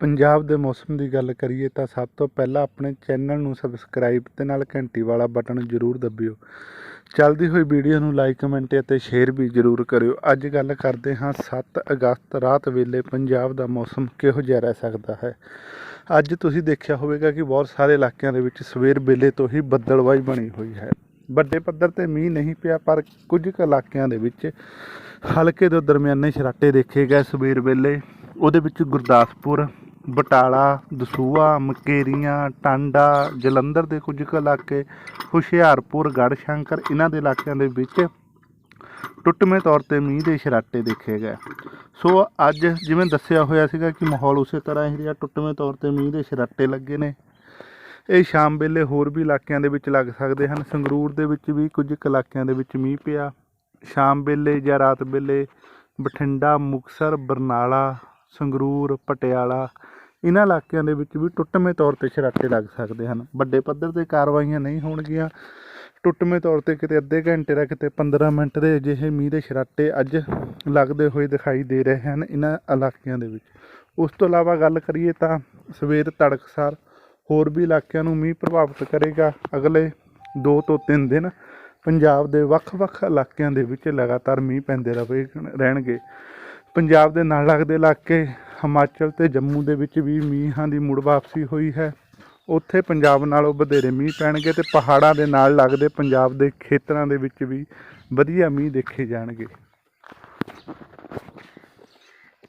ਪੰਜਾਬ ਦੇ ਮੌਸਮ ਦੀ ਗੱਲ ਕਰੀਏ ਤਾਂ ਸਭ ਤੋਂ ਪਹਿਲਾਂ ਆਪਣੇ ਚੈਨਲ ਨੂੰ ਸਬਸਕ੍ਰਾਈਬ ਤੇ ਨਾਲ ਘੰਟੀ ਵਾਲਾ ਬਟਨ ਜ਼ਰੂਰ ਦਬਿਓ। ਚੱਲਦੀ ਹੋਈ ਵੀਡੀਓ ਨੂੰ ਲਾਈਕ, ਕਮੈਂਟ ਅਤੇ ਸ਼ੇਅਰ ਵੀ ਜ਼ਰੂਰ ਕਰਿਓ। ਅੱਜ ਗੱਲ ਕਰਦੇ ਹਾਂ 7 ਅਗਸਤ ਰਾਤ ਵੇਲੇ ਪੰਜਾਬ ਦਾ ਮੌਸਮ ਕਿਹੋ ਜਿਹਾ ਰਹਿ ਸਕਦਾ ਹੈ? ਅੱਜ ਤੁਸੀਂ ਦੇਖਿਆ ਹੋਵੇਗਾ ਕਿ ਬਹੁਤ ਸਾਰੇ ਇਲਾਕਿਆਂ ਦੇ ਵਿੱਚ ਸਵੇਰ ਵੇਲੇ ਤੋਂ ਹੀ ਬੱਦਲਵਾਈ ਬਣੀ ਹੋਈ ਹੈ। ਵੱਡੇ ਪੱਧਰ ਤੇ ਮੀਂਹ ਨਹੀਂ ਪਿਆ, ਪਰ ਕੁਝ ਕੁ ਇਲਾਕਿਆਂ ਦੇ ਵਿੱਚ ਹਲਕੇ ਤੋਂ ਦਰਮਿਆਨੇ ਛਰਾਟੇ ਦੇਖੇ ਗਏ ਸਵੇਰ ਵੇਲੇ। ਉਹਦੇ ਵਿੱਚ ਗੁਰਦਾਸਪੁਰ ਬਟਾਲਾ ਦਸੂਆ ਮਕੇਰੀਆਂ, ਟਾਂਡਾ, ਜਲੰਧਰ ਦੇ ਕੁਝ ਕੁ ਇਲਾਕੇ, ਹੁਸ਼ਿਆਰਪੁਰ, ਗੜਸ਼ੰਕਰ, ਇਹਨਾਂ ਦੇ ਇਲਾਕਿਆਂ ਦੇ ਵਿੱਚ ਟੁੱਟਵੇਂ ਤੌਰ ਤੇ ਮੀਂਹ ਦੇ ਛਰਾਟੇ ਦੇਖੇ ਗਏ। ਸੋ ਅੱਜ ਜਿਵੇਂ ਦੱਸਿਆ ਹੋਇਆ ਸੀਗਾ ਕਿ ਮਾਹੌਲ ਉਸੇ ਤਰ੍ਹਾਂ ਹੀ ਰਿਹਾ, ਟੁੱਟਵੇਂ ਤੌਰ ਤੇ ਮੀਂਹ ਦੇ ਛਰਾਟੇ ਲੱਗੇ ਨੇ। ਇਹ ਸ਼ਾਮ ਵੇਲੇ ਹੋਰ ਵੀ ਇਲਾਕਿਆਂ ਦੇ ਵਿੱਚ ਲੱਗ ਸਕਦੇ ਹਨ। ਸੰਗਰੂਰ ਦੇ ਵਿੱਚ ਵੀ ਕੁਝ ਕੁ ਇਲਾਕਿਆਂ ਦੇ ਵਿੱਚ ਮੀਂਹ ਪਿਆ। ਸ਼ਾਮ ਵੇਲੇ ਜਾਂ ਰਾਤ ਵੇਲੇ ਬਠਿੰਡਾ ਮੁਕਸਰ ਬਰਨਾਲਾ, ਸੰਗਰੂਰ, ਪਟਿਆਲਾ ਇਹਨਾਂ ਇਲਾਕਿਆਂ ਦੇ ਵਿੱਚ ਵੀ ਟੁੱਟਵੇਂ ਤੌਰ ਤੇ ਸਰਾਟੇ ਲੱਗ ਸਕਦੇ ਹਨ। ਵੱਡੇ ਪੱਧਰ ਤੇ ਕਾਰਵਾਈਆਂ ਨਹੀਂ ਹੋਣਗੀਆਂ। ਟੁੱਟਵੇਂ ਤੌਰ ਤੇ ਕਿਤੇ ਅੱਧੇ ਘੰਟੇ ਦਾ ਕਿਤੇ 15 ਮਿੰਟ ਦੇ ਅਜਿਹੇ ਮੀਂਹ ਦੇ ਸ਼ਰਾਟੇ ਅੱਜ ਲੱਗਦੇ ਹੋਏ ਦਿਖਾਈ ਦੇ ਰਹੇ ਹਨ ਇਹਨਾਂ ਇਲਾਕਿਆਂ ਦੇ ਵਿੱਚ। ਉਸ ਤੋਂ ਇਲਾਵਾ ਗੱਲ ਕਰੀਏ ਤਾਂ ਸਵੇਰ ਤੜਕਸਾਰ ਹੋਰ ਵੀ ਇਲਾਕਿਆਂ ਨੂੰ ਮੀਂਹ ਪ੍ਰਭਾਵਿਤ ਕਰੇਗਾ। ਅਗਲੇ 2 ਤੋਂ 3 ਦਿਨ ਪੰਜਾਬ ਦੇ ਵੱਖ-ਵੱਖ ਇਲਾਕਿਆਂ ਦੇ ਵਿੱਚ ਲਗਾਤਾਰ ਮੀਂਹ ਪੈਂਦੇ ਰਹੇ ਰਹਿਣਗੇ। ਪੰਜਾਬ ਦੇ ਨਾਲ ਲੱਗਦੇ ਇਲਾਕੇ ਹਿਮਾਚਲ ਤੇ ਜੰਮੂ ਦੇ ਵਿੱਚ ਵੀ ਮੀਂਹਾਂ ਦੀ ਮੁੜ ਵਾਪਸੀ ਹੋਈ ਹੈ। ਉੱਥੇ ਪੰਜਾਬ ਨਾਲੋਂ ਵਧੇਰੇ ਮੀਂਹ ਪੈਣਗੇ ਤੇ ਪਹਾੜਾਂ ਦੇ ਨਾਲ ਲੱਗਦੇ ਪੰਜਾਬ ਦੇ ਖੇਤਰਾਂ ਦੇ ਵਿੱਚ ਵੀ ਵਧੀਆ ਮੀਂਹ ਦੇਖੇ ਜਾਣਗੇ।